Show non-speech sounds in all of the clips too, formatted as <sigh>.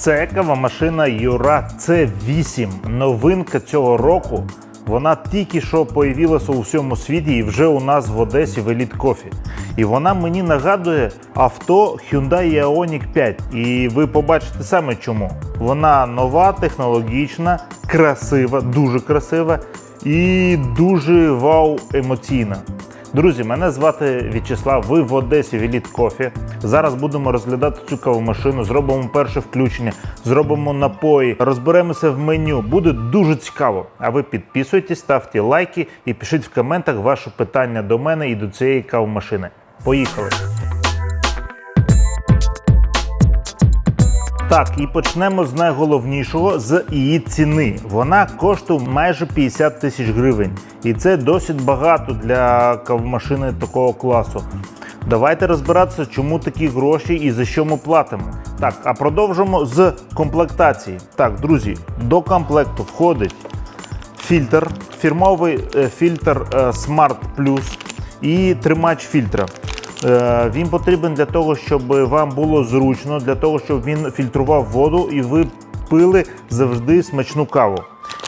Це кавомашина Юра C8. Новинка цього року. Вона тільки що появилася у всьому світі і вже у нас в Одесі в Elite Coffee. І вона мені нагадує авто Hyundai Ioniq 5. І ви побачите саме чому. Вона нова, технологічна, красива, дуже красива і дуже вау емоційна. Друзі, мене звати В'ячеслав. Ви в Одесі в Elite Coffee. Зараз будемо розглядати цю кавомашину, зробимо перше включення, зробимо напої, розберемося в меню. Буде дуже цікаво. А ви підписуйтесь, ставте лайки і пишіть в коментах ваше питання до мене і до цієї кавомашини. Поїхали! Так, і почнемо з найголовнішого з її ціни. Вона коштує майже 50 тисяч гривень, і це досить багато для кавомашини такого класу. Давайте розбиратися, чому такі гроші і за що ми платимо. Так, а продовжимо з комплектації. Так, друзі, до комплекту входить фільтр, фірмовий е, фільтр е, Smart Plus і тримач фільтра. Е, Він потрібен для того, щоб вам було зручно, для того, щоб він фільтрував воду і ви пили завжди смачну каву.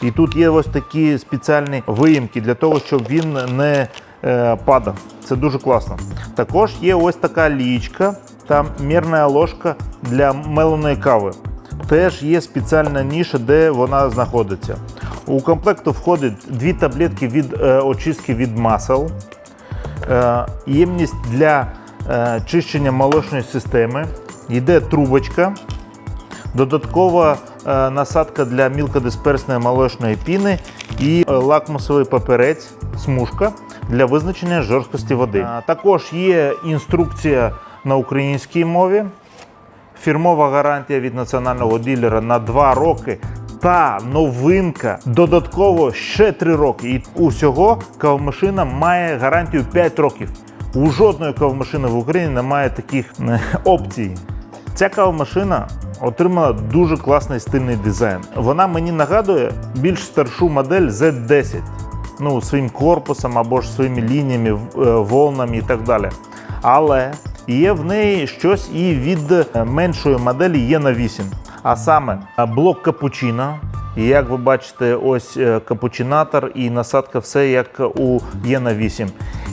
І тут є ось такі спеціальні виїмки для того, щоб він не е, падав. Це дуже класно. Також є ось така лічка, там мірна ложка для меленої кави. Теж є спеціальна ніша, де вона знаходиться. У комплекту входить дві таблетки від е, очистки від масел, ємність для е, чищення молочної системи, йде трубочка, додаткова е, насадка для мілкодисперсної молочної піни і е, лакмусовий папірець, смужка для визначення жорсткості води. Е, Також є інструкція на українській мові фірмова гарантія від національного дилера на 2 роки. Та новинка додатково ще 3 роки. І усього кавомашина має гарантію 5 років. У жодної кавомашини в Україні немає таких е, опцій. Ця кавомашина отримала дуже класний стильний дизайн. Вона мені нагадує більш старшу модель Z10. Ну, своїм корпусом або ж своїми лініями, е, волнами і так далі. Але є в неї щось і від е, меншої моделі є на 8. А саме блок капучино. І як ви бачите, ось е, капучинатор і насадка все як у є на 8.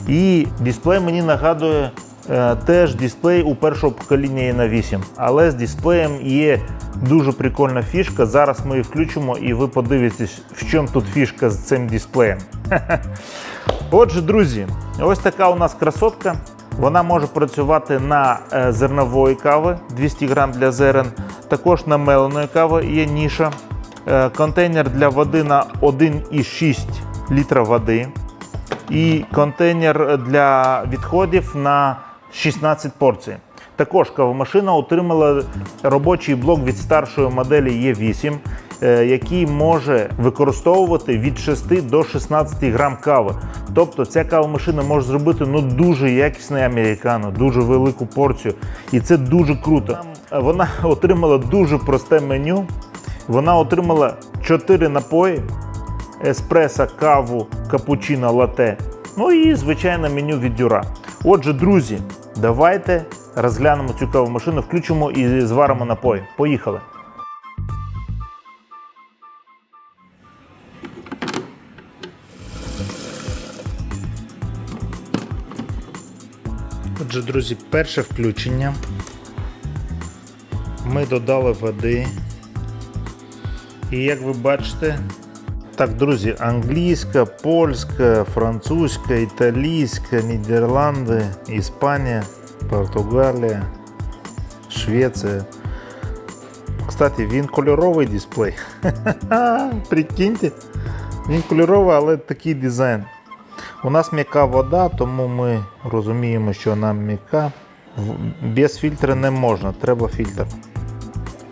І дисплей мені нагадує е, теж дисплей у першого покоління є на 8. Але з дисплеєм є дуже прикольна фішка. Зараз ми її включимо і ви подивитесь, в чому тут фішка з цим дисплеєм. <laughs> Отже, друзі, ось така у нас красотка. Вона може працювати на е, зернової кави 200 грам для зерен, також на меленої кави є ніша, е, контейнер для води на 1,6 літра води. І контейнер для відходів на 16 порцій. Також кавомашина отримала робочий блок від старшої моделі Е8, е, який може використовувати від 6 до 16 грам кави. Тобто ця кавомашина може зробити ну, дуже якісний американо, дуже велику порцію. І це дуже круто. Вона отримала дуже просте меню. Вона отримала 4 напої: еспресо, каву, капучино, лате. Ну і звичайне меню від Дюра. Отже, друзі, давайте розглянемо цю кавомашину, включимо і зваримо напої. Поїхали. Отже, друзі, перше включення. Ми додали води. І як ви бачите, так, друзі, англійська, польська, французька, італійська, Нідерланди, Іспанія, Португалія, Швеція. Кстати, він кольоровий дисплей. <laughs> Прикиньте, він кольоровий, але такий дизайн. У нас м'яка вода, тому ми розуміємо, що нам м'яка. Без фільтра не можна, треба фільтр.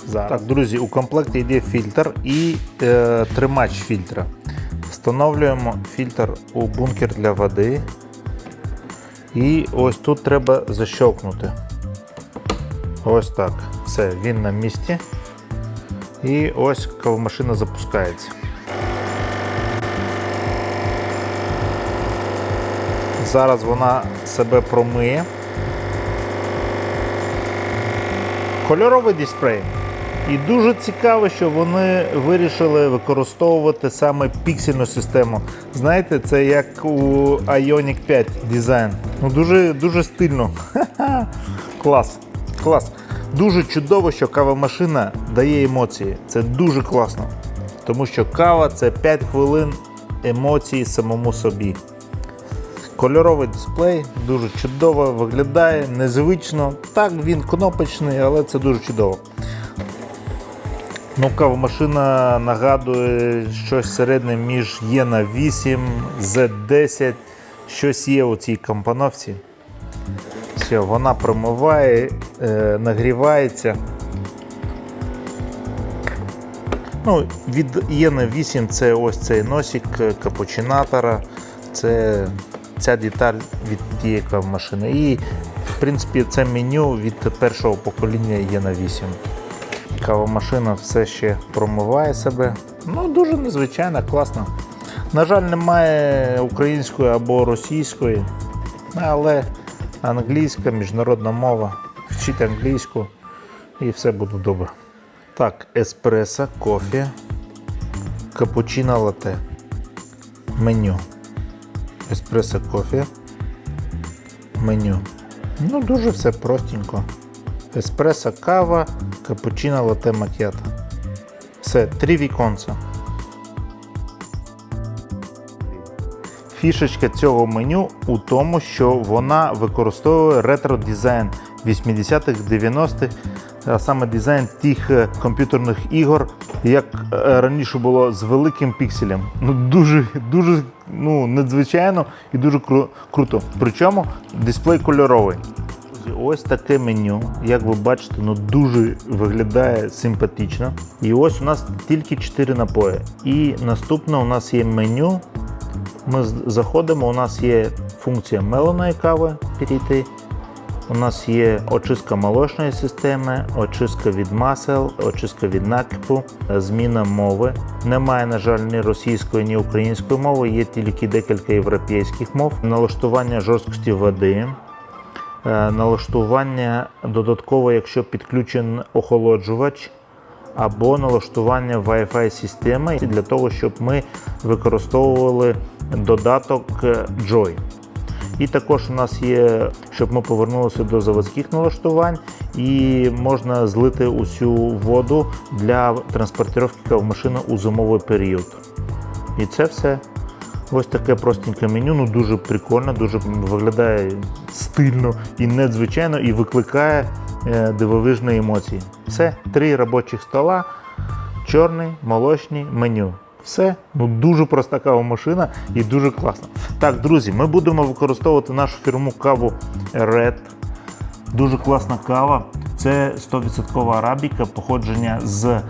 Зараз. Так, друзі, у комплекті йде фільтр і е, тримач фільтра. Встановлюємо фільтр у бункер для води. І ось тут треба защелкнути. Ось так. Все, він на місці. І ось кавомашина запускається. Зараз вона себе промиє. Кольоровий дисплей. І дуже цікаво, що вони вирішили використовувати саме піксельну систему. Знаєте, це як у Ioniq 5 дизайн. Ну дуже дуже стильно. <laughs> Клас. Клас. Дуже чудово, що кавомашина дає емоції. Це дуже класно. Тому що кава це 5 хвилин емоцій самому собі. Кольоровий дисплей дуже чудово виглядає, незвично. Так, він кнопочний, але це дуже чудово. Ну, кавомашина нагадує щось середнє між Єна 8, Z10. Щось є у цій компоновці. Все, вона промиває, е, нагрівається. Ну, від Єна 8 це ось цей носик капучинатора. Це ця деталь від тієї кавомашини. І, в принципі, це меню від першого покоління Єна 8. Кавомашина все ще промиває себе. Ну, дуже незвичайно, класно. На жаль, немає української або російської, але англійська, міжнародна мова. Вчіть англійську і все буде добре. Так, еспресо, кофе, капучино латте. Меню. Еспресо кофе. Меню. Ну, дуже все простенько. Еспресо кава, капучино латте макіато. Все, три віконця. Фішечка цього меню у тому, що вона використовує ретро-дизайн 80-х, 90-х, а саме дизайн тих е, комп'ютерних ігор, як е, раніше було з великим пікселем. Ну дуже, дуже ну, надзвичайно і дуже кру- круто. Причому дисплей кольоровий. Ось таке меню, як ви бачите, ну дуже виглядає симпатично. І ось у нас тільки 4 напої. І наступне у нас є меню. Ми заходимо, у нас є функція меленої кави перейти. У нас є очистка молочної системи, очистка від масел, очистка від накипу, зміна мови. Немає, на жаль, ні російської, ні української мови, є тільки декілька європейських мов. Налаштування жорсткості води, е, налаштування додатково, якщо підключений охолоджувач, або налаштування Wi-Fi системи для того, щоб ми використовували додаток е, Joy. І також у нас є, щоб ми повернулися до заводських налаштувань, і можна злити усю воду для транспортировки машини у зимовий період. І це все. Ось таке простеньке меню, ну дуже прикольно, дуже виглядає стильно і надзвичайно, і викликає е, дивовижні емоції. Все, три робочих стола, чорний, молочний меню. Все, ну дуже проста кава машина і дуже класно. Так, друзі, ми будемо використовувати нашу фірму каву Red. Дуже класна кава. Це 100% арабіка, походження з е,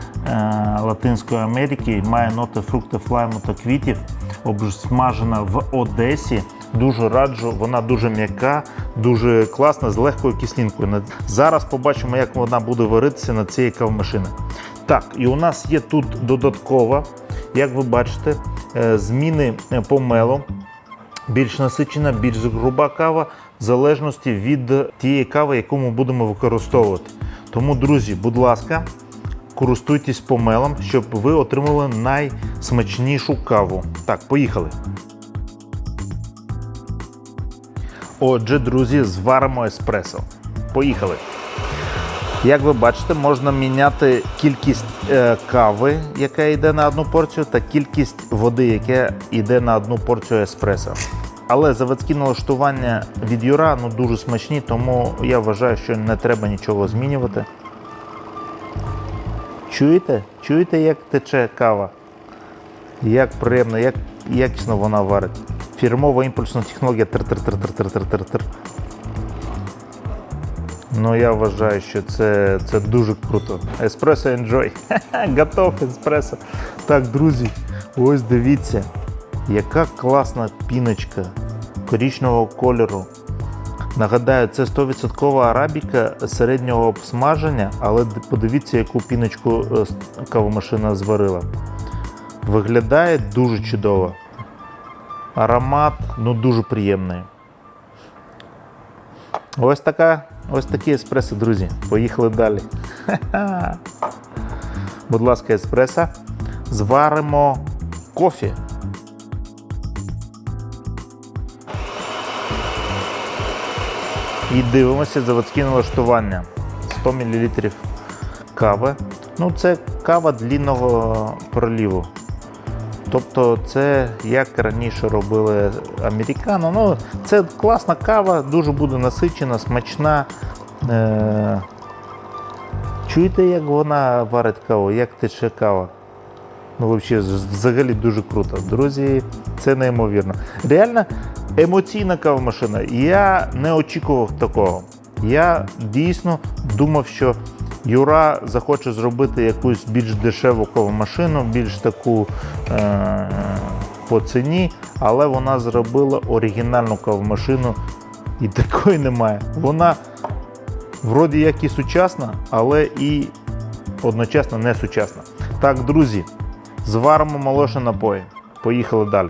Латинської Америки, має ноти фрукти, флайму та квітів, обсмажена в Одесі. Дуже раджу, вона дуже м'яка, дуже класна, з легкою кислинкою. Зараз побачимо, як вона буде варитися на цій кавомашині. Так, і у нас є тут додатково, як ви бачите, е, зміни е, по мелу більш насичена, більш груба кава, в залежності від тієї кави, яку ми будемо використовувати. Тому, друзі, будь ласка, користуйтесь помелом, щоб ви отримали найсмачнішу каву. Так, поїхали. Отже, друзі, зваримо еспресо. Поїхали. Як ви бачите, можна міняти кількість е, кави, яка йде на одну порцію, та кількість води, яка йде на одну порцію еспресо. Але заводські налаштування від Юра ну, дуже смачні, тому я вважаю, що не треба нічого змінювати. Чуєте? Чуєте, як тече кава? Як приємно, як якісно вона варить. Фірмова імпульсна технологія тр-тр-тр-тр-тр-тр-тр. Ну, я вважаю, що це, це дуже круто. Еспресо enjoy. <laughs> Готов еспресо. Так, друзі, ось дивіться, яка класна піночка корічного кольору. Нагадаю, це 100% арабіка середнього обсмаження, але подивіться, яку піночку е, кавомашина зварила. Виглядає дуже чудово. Аромат ну, дуже приємний. Ось така, ось такі еспресо, друзі. Поїхали далі. <laughs> Будь ласка, еспресо. Зваримо кофі. І дивимося заводські налаштування. 100 мл кави. Ну, це кава длінного проліву. Тобто це як раніше робили американо. Ну, це класна кава, дуже буде насичена, смачна. Е- Чуєте, як вона варить каву, як тече кава? Ну, взагалі, дуже круто. Друзі, це неймовірно. Реально емоційна кавомашина. Я не очікував такого. Я дійсно думав, що Юра захоче зробити якусь більш дешеву кавомашину, більш таку е- по ціні, але вона зробила оригінальну кавомашину і такої немає. Вона вроді як і сучасна, але і одночасно не сучасна. Так, друзі, зваримо молочні напої. Поїхали далі.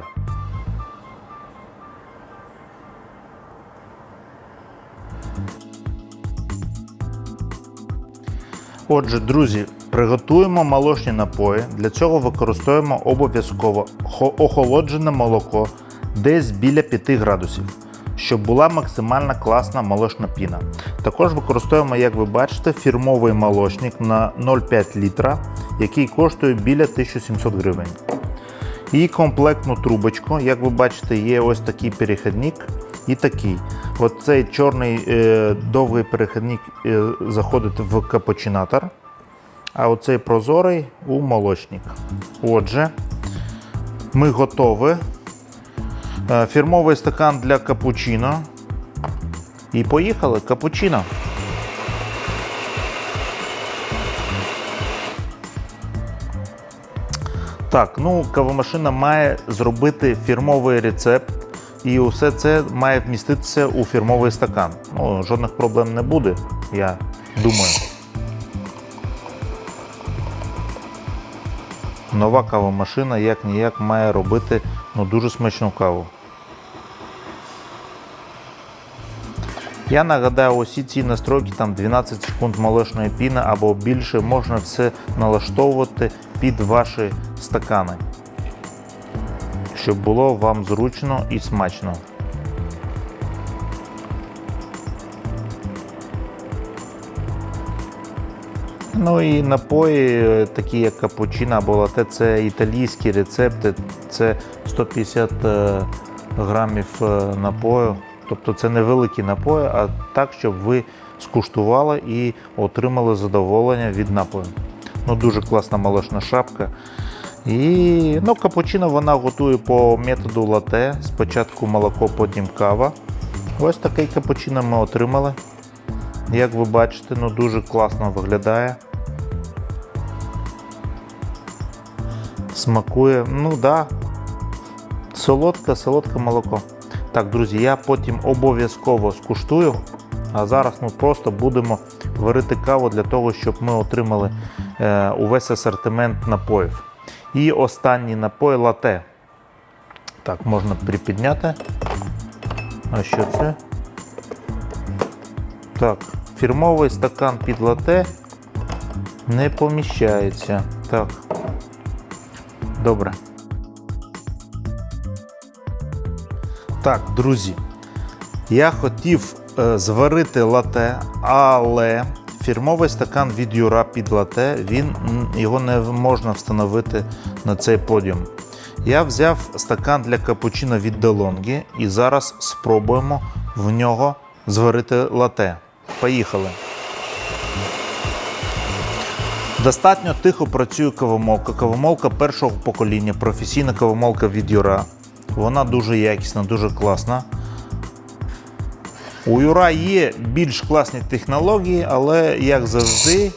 Отже, друзі, приготуємо молочні напої. Для цього використовуємо обов'язково охолоджене молоко десь біля 5 градусів, щоб була максимально класна молочна піна. Також використовуємо, як ви бачите, фірмовий молочник на 0,5 літра, який коштує біля 1700 гривень. І комплектну трубочку, як ви бачите, є ось такий перехідник і такий. От цей чорний е, довгий перехідник е, заходить в капучинатор, а оцей прозорий у молочник. Отже, ми готові. Е, фірмовий стакан для капучино. І поїхали капучино. Так, ну кавомашина має зробити фірмовий рецепт, і усе це має вміститися у фірмовий стакан. Ну, жодних проблем не буде, я думаю. Нова кавомашина як ніяк має робити ну, дуже смачну каву. Я нагадаю, усі ці настройки, там 12 секунд молочної піни або більше, можна все налаштовувати під ваші стакани, щоб було вам зручно і смачно. Ну і напої, е, такі як капучино або лате, це італійські рецепти, це 150 е, грамів е, напою. Тобто це невеликі напої, а так, щоб ви скуштували і отримали задоволення від напою. Ну, Дуже класна молочна шапка. І ну, капучино вона готує по методу лате. Спочатку молоко, потім кава. Ось такий капучино ми отримали. Як ви бачите, ну дуже класно виглядає. Смакує, ну да, солодке, солодке молоко. Так, друзі, я потім обов'язково скуштую. А зараз ми просто будемо варити каву для того, щоб ми отримали е, увесь асортимент напоїв. І останній напой лате. Так, можна припідняти. А що це? Так, фірмовий стакан під лате не поміщається. Так. Добре. Так, друзі, я хотів е, зварити лате, але фірмовий стакан від Юра під лате, він, його не можна встановити на цей подіум. Я взяв стакан для капучино від DeLonghi і зараз спробуємо в нього зварити лате. Поїхали. Достатньо тихо працює кавомолка. Кавомолка першого покоління, професійна кавомолка від Юра. Вона дуже якісна, дуже класна. У Юра є більш класні технології, але, як завжди,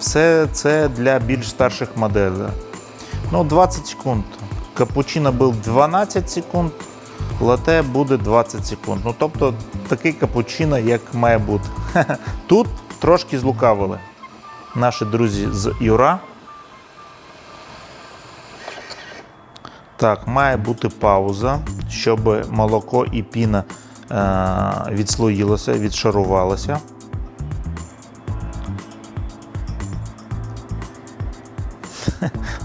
все це для більш старших моделей. Ну, 20 секунд. Капучино був 12 секунд, лате буде 20 секунд. Ну, тобто такий капучино, як має бути. <laughs> Тут трошки злукавили наші друзі з Юра. Так, має бути пауза, щоб молоко і піна відслоїлося, відшарувалося.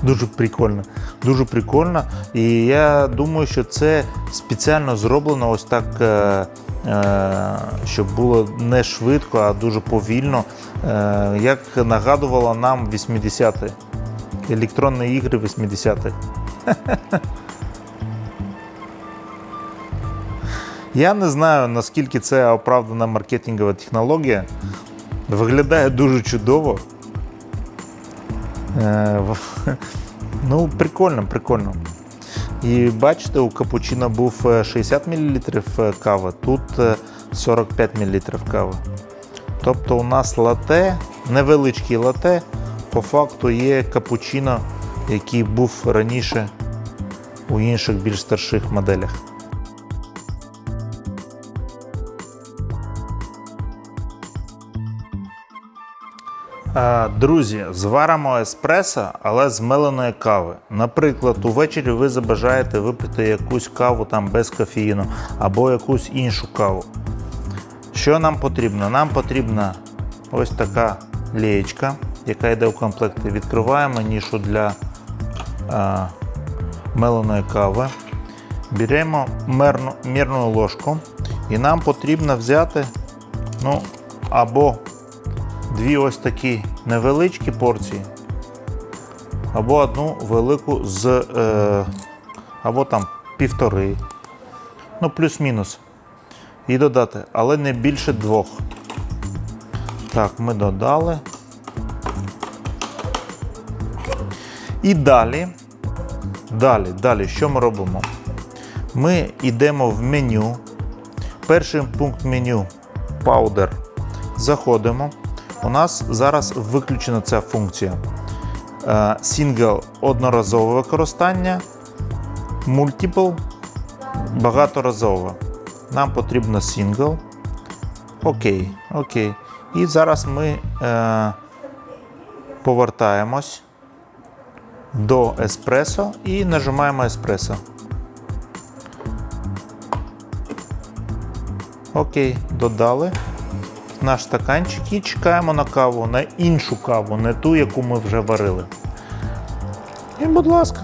Дуже прикольно. Дуже прикольно. І я думаю, що це спеціально зроблено ось так, е, е, щоб було не швидко, а дуже повільно. Е, як нагадувало нам 80-ті. Електронні ігри 80-х. <laughs> Я не знаю, наскільки це оправдана маркетингова технологія. Виглядає дуже чудово. Е, <laughs> Ну, прикольно, прикольно. І бачите, у капучино був е, 60 мл кави, тут е, 45 мл кави. Тобто у нас лате, невеличкий лате, по факту є капучино, який був раніше у інших більш старших моделях. Друзі, зваримо еспресо, але з меленої кави. Наприклад, увечері ви забажаєте випити якусь каву там без кофеїну або якусь іншу каву. Що нам потрібно? Нам потрібна ось така лієчка, яка йде в комплекті. Відкриваємо нішу для е, меленої кави. Беремо мірну ложку і нам потрібно взяти ну, або дві ось такі невеличкі порції, або одну велику з е, або там півтори, ну плюс-мінус. І додати, але не більше двох. Так, ми додали. І далі, далі, далі, що ми робимо? Ми йдемо в меню. Перший пункт меню Powder. Заходимо. У нас зараз виключена ця функція. Е, Single одноразове використання, Multiple багаторазове. Нам потрібно single. Окей, окей. І зараз ми е, повертаємось до еспресо і нажимаємо еспресо. Окей, додали наш стаканчик і чекаємо на каву, на іншу каву, не ту, яку ми вже варили. І, будь ласка,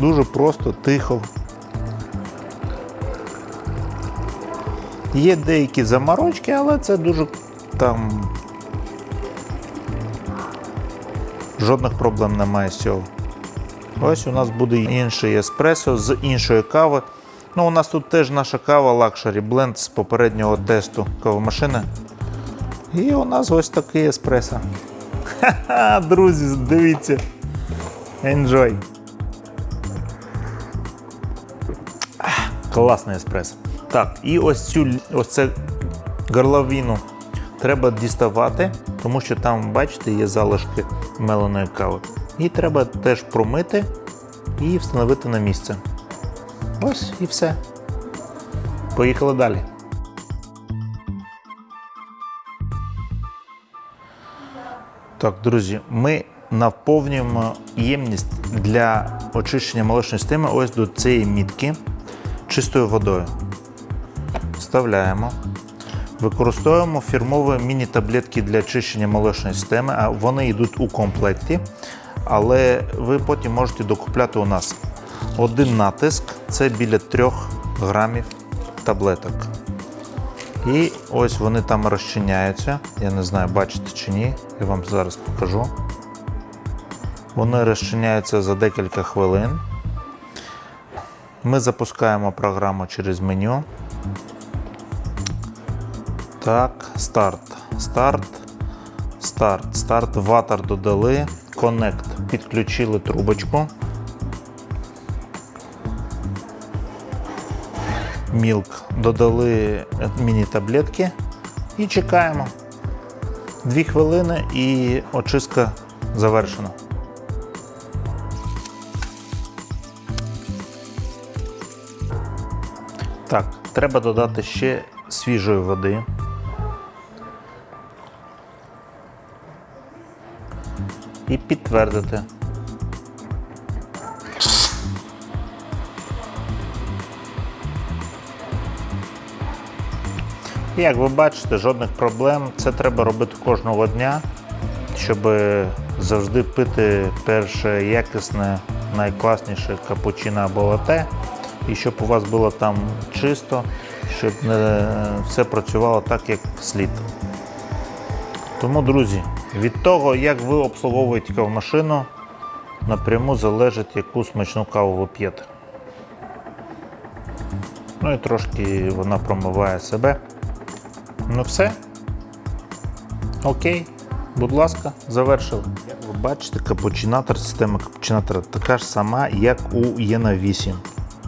дуже просто, тихо. Є деякі заморочки, але це дуже там. Жодних проблем немає з цього. Ось у нас буде інший еспресо з іншої кави. Ну, у нас тут теж наша кава Luxury Blend з попереднього тесту кавомашини. І у нас ось такий еспресо. Ха-ха, друзі, дивіться. Enjoy. Класний еспресо. Так, і ось цю ось це горловину треба діставати, тому що там, бачите, є залишки меленої кави. І треба теж промити і встановити на місце. Ось і все. Поїхали далі. Так, друзі, ми наповнюємо ємність для очищення молочної системи ось до цієї мітки чистою водою. Вставляємо. Використовуємо фірмові міні-таблетки для очищення молочної системи, вони йдуть у комплекті, але ви потім можете докупляти у нас. Один натиск це біля 3 грамів таблеток. І ось вони там розчиняються. Я не знаю, бачите чи ні. Я вам зараз покажу. Вони розчиняються за декілька хвилин. Ми запускаємо програму через меню. Так, старт. Старт. Старт. Старт. Ватер додали. Connect. Підключили трубочку. Milk додали міні-таблетки і чекаємо. Дві хвилини і очистка завершена. Так, треба додати ще свіжої води. І підтвердити. Як ви бачите, жодних проблем. Це треба робити кожного дня, щоб завжди пити перше якісне, найкласніше капучино або лате, і щоб у вас було там чисто, щоб не все працювало так, як слід. Тому, друзі, від того, як ви обслуговуєте кавомашину, напряму залежить, яку смачну каву ви п'єте. Ну і трошки вона промиває себе. Ну все. Окей, будь ласка, завершили. Як ви бачите, капучинатор, система капучинатора така ж сама, як у Єна 8.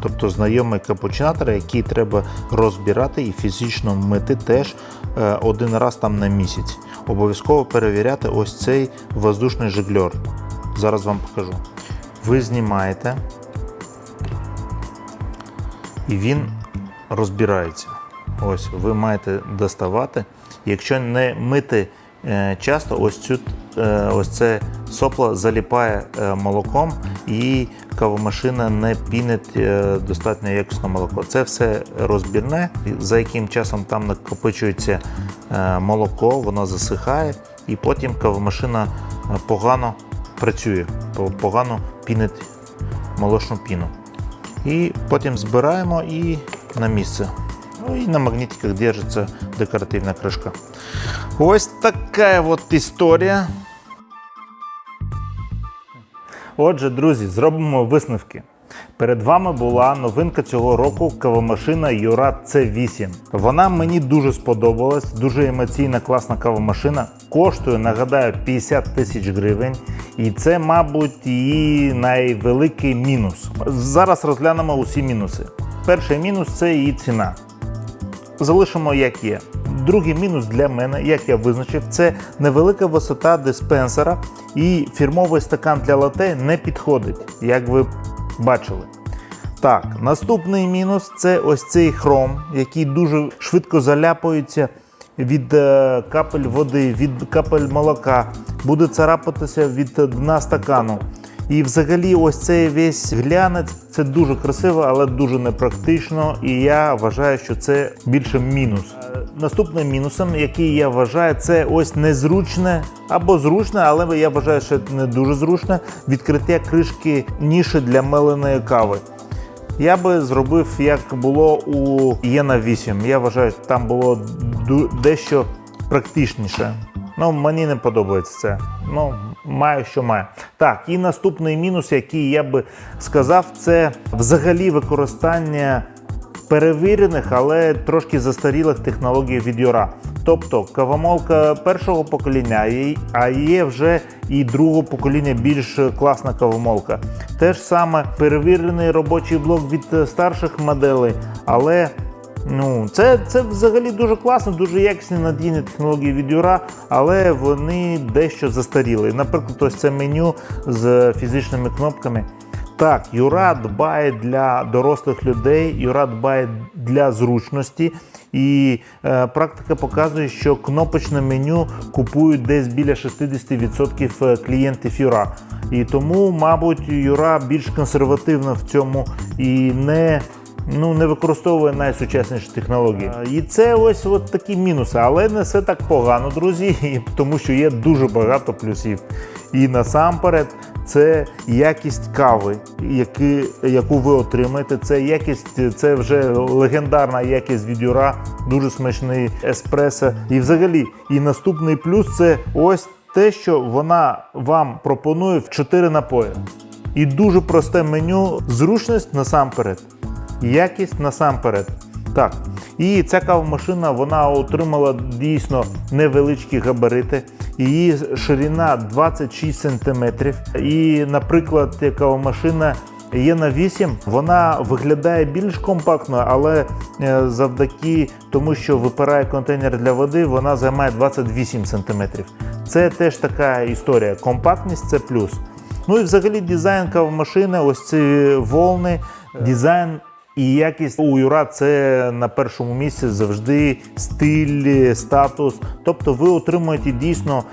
Тобто знайомий капучинатор, який треба розбирати і фізично мити теж е, один раз там на місяць. Обов'язково перевіряти ось цей воздушний жиглер. Зараз вам покажу. Ви знімаєте, і він розбирається. Ось ви маєте доставати. Якщо не мити е, часто, ось цю е, ось це сопло заліпає е, молоком і кавомашина не пінить достатньо якісне молоко. Це все розбірне, за яким часом там накопичується молоко, воно засихає, і потім кавомашина погано працює, погано пінить молочну піну. І потім збираємо і на місце. Ну і на магнітиках держиться декоративна кришка. Ось така от історія. Отже, друзі, зробимо висновки. Перед вами була новинка цього року кавомашина Юра C8. Вона мені дуже сподобалась, дуже емоційна, класна кавомашина. Коштує, нагадаю, 50 тисяч гривень. І це, мабуть, її найвеликий мінус. Зараз розглянемо усі мінуси. Перший мінус це її ціна залишимо як є. Другий мінус для мене, як я визначив, це невелика висота диспенсера і фірмовий стакан для лате не підходить, як ви бачили. Так, наступний мінус це ось цей хром, який дуже швидко заляпується від е, капель води, від капель молока, буде царапатися від дна стакану. І взагалі, ось цей весь глянець це дуже красиво, але дуже непрактично. І я вважаю, що це більше мінус. Е, Наступним мінусом, який я вважаю, це ось незручне або зручне, але я вважаю, що не дуже зручне відкриття кришки ніші для меленої кави. Я би зробив, як було у Єна 8. Я вважаю, що там було дещо практичніше. Ну, мені не подобається це. Ну, маю, що маю. Так, і наступний мінус, який я би сказав, це взагалі використання перевірених, але трошки застарілих технологій від. Тобто кавомолка першого покоління, а є вже і другого покоління більш класна кавомолка. Те ж саме перевірений робочий блок від е, старших моделей, але Ну, це, це взагалі дуже класно, дуже якісні надійні технології від Юра, але вони дещо застаріли. Наприклад, ось це меню з фізичними кнопками. Так, Юра дбає для дорослих людей, Юра дбає для зручності. І е, практика показує, що кнопочне меню купують десь біля 60% клієнтів Юра. І тому, мабуть, Юра більш консервативна в цьому і не ну, не використовує найсучасніші технології. І це ось от такі мінуси, але не все так погано, друзі, <laughs> тому що є дуже багато плюсів. І насамперед це якість кави, які, яку ви отримаєте. Це якість, це вже легендарна якість від Юра, дуже смачний еспресо. І взагалі, і наступний плюс це ось те, що вона вам пропонує в 4 напої. І дуже просте меню, зручність насамперед якість насамперед. Так. І ця кавомашина вона отримала дійсно невеличкі габарити. Її ширина 26 см. І, наприклад, кавомашина є на 8, вона виглядає більш компактною, але е, завдяки тому, що випирає контейнер для води, вона займає 28 см. Це теж така історія. Компактність це плюс. Ну і взагалі дизайн кавомашини, ось ці волни, дизайн і якість у Юра це на першому місці завжди стиль, статус. Тобто ви отримуєте дійсно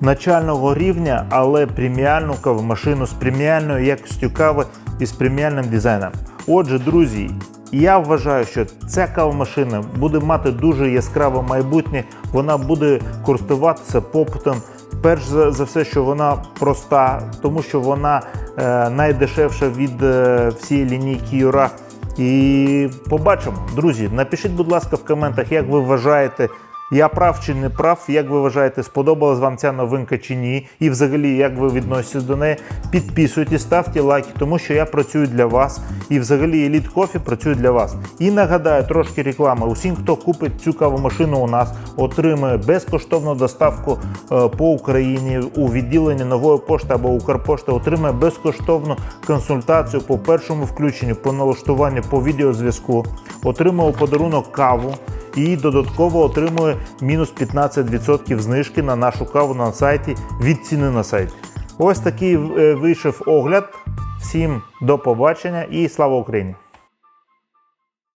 начального рівня, але преміальну кавомашину з преміальною якістю кави і з преміальним дизайном. Отже, друзі, я вважаю, що ця кавомашина буде мати дуже яскраве майбутнє, вона буде користуватися попитом. Перш за, все, що вона проста, тому що вона е, найдешевша від е, всієї лінійки Юра. І побачимо. Друзі, напишіть, будь ласка, в коментах, як ви вважаєте, я прав чи не прав, як ви вважаєте, сподобалась вам ця новинка чи ні, і взагалі, як ви відноситесь до неї. Підписуйтесь, ставте лайки, тому що я працюю для вас. І взагалі Elite Coffee працює для вас. І нагадаю, трошки реклами. Усім, хто купить цю кавомашину у нас, отримує безкоштовну доставку е, по Україні у відділенні нової пошти або Укрпошти, отримує безкоштовну консультацію по першому включенню, по налаштуванню, по відеозв'язку, отримує у подарунок каву і додатково отримує мінус 15% знижки на нашу каву на сайті від ціни на сайті. Ось такий е, вийшов огляд. Всім до побачення і слава Україні!